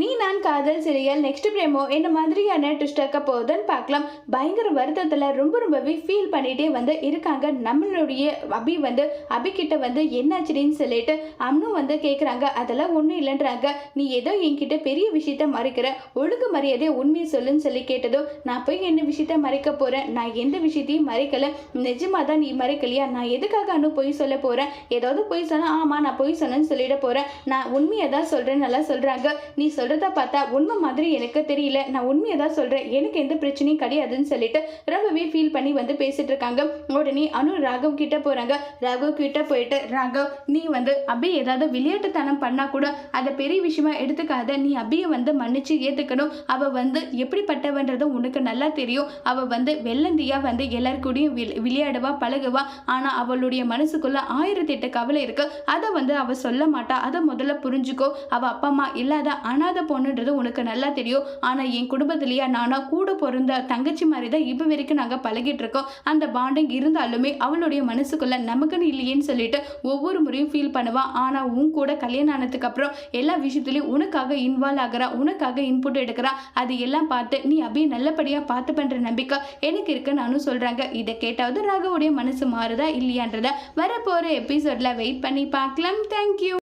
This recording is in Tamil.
நீ நான் காதல் சிறியல் நெக்ஸ்ட் பிரேமோ என்ன மாதிரியான ட்விஸ்ட் இருக்க போகுதுன்னு பார்க்கலாம். பயங்கர வருத்தத்தில் ரொம்ப ரொம்பவே ஃபீல் பண்ணிகிட்டே வந்து இருக்காங்க. நம்மளுடைய அபி வந்து அபிக்கிட்ட வந்து என்னாச்சுன்னு சொல்லிட்டு அம்னும் வந்து கேட்குறாங்க அதெல்லாம் ஒன்றும் இல்லைன்றாங்க. நீ ஏதோ என்கிட்ட பெரிய விஷயத்த மறைக்கிற. ஒழுங்கு மரியாதையை உண்மையை சொல்லுன்னு சொல்லி கேட்டதோ நான் போய் என்ன விஷயத்த மறைக்க போகிறேன் நான் எந்த விஷயத்தையும் மறைக்கலை. நிஜமாக தான் நீ மறைக்கலையா? நான் எதுக்காக அனு பொய் சொல்ல போகிறேன் ஏதாவது பொய் சொன்னால் ஆமாம் நான் பொய் சொன்னேன்னு சொல்லிட போகிறேன் நான் உண்மையை தான் சொல்கிறேன்னு நல்லா சொல்கிறாங்க நீ சொல் சொல்கிறத பார்த்தா உண்மை மாதிரி எனக்கு தெரியல. நான் உண்மையை தான் சொல்கிறேன் எனக்கு எந்த பிரச்சனையும் கிடையாதுன்னு சொல்லிட்டு ரொம்பவே ஃபீல் பண்ணி வந்து பேசிட்டு இருக்காங்க. உடனே அனு ராகவ் கிட்ட போகிறாங்க ராகவ் கிட்ட போயிட்டு ராகவ் நீ வந்து அபி ஏதாவது விளையாட்டுத்தனம் பண்ணால் கூட அதை பெரிய விஷயமா எடுத்துக்காத. நீ அபியை வந்து மன்னிச்சு ஏற்றுக்கணும் அவள் வந்து எப்படிப்பட்டவன்றது உனக்கு நல்லா தெரியும். அவள் வந்து வெள்ளந்தியாக வந்து எல்லாருக்கூடையும் வில் விளையாடுவா பழகுவா. ஆனால் அவளுடைய மனசுக்குள்ள ஆயிரத்தி எட்டு கவலை இருக்கு. அதை வந்து அவள் சொல்ல மாட்டா. அதை முதல்ல புரிஞ்சுக்கோ. அவள் அப்பா அம்மா இல்லாத ஆனால் அனாதை பொண்ணுன்றது உனக்கு நல்லா தெரியும். ஆனால் என் குடும்பத்திலேயே நானா கூட பிறந்த தங்கச்சி மாதிரி தான் இப்போ வரைக்கும் நாங்கள் பழகிட்டு இருக்கோம். அந்த பாண்டிங் இருந்தாலுமே அவளுடைய மனசுக்குள்ள நமக்குன்னு இல்லையேன்னு சொல்லிட்டு ஒவ்வொரு முறையும் ஃபீல் பண்ணுவான் ஆனால் உன் கூட கல்யாணம் ஆனதுக்கு அப்புறம் எல்லா விஷயத்துலையும் உனக்காக இன்வால்வ் ஆகுறா உனக்காக இன்புட் எடுக்கிறா அது எல்லாம் பார்த்து நீ அப்படியே நல்லபடியாக பார்த்து பண்ணுற நம்பிக்கை எனக்கு இருக்குன்னு நானும் சொல்கிறாங்க இதை கேட்டாவது ராகவுடைய மனசு மாறுதா இல்லையான்றத வரப்போகிற எபிசோடில் வெயிட் பண்ணி பார்க்கலாம். தேங்க்யூ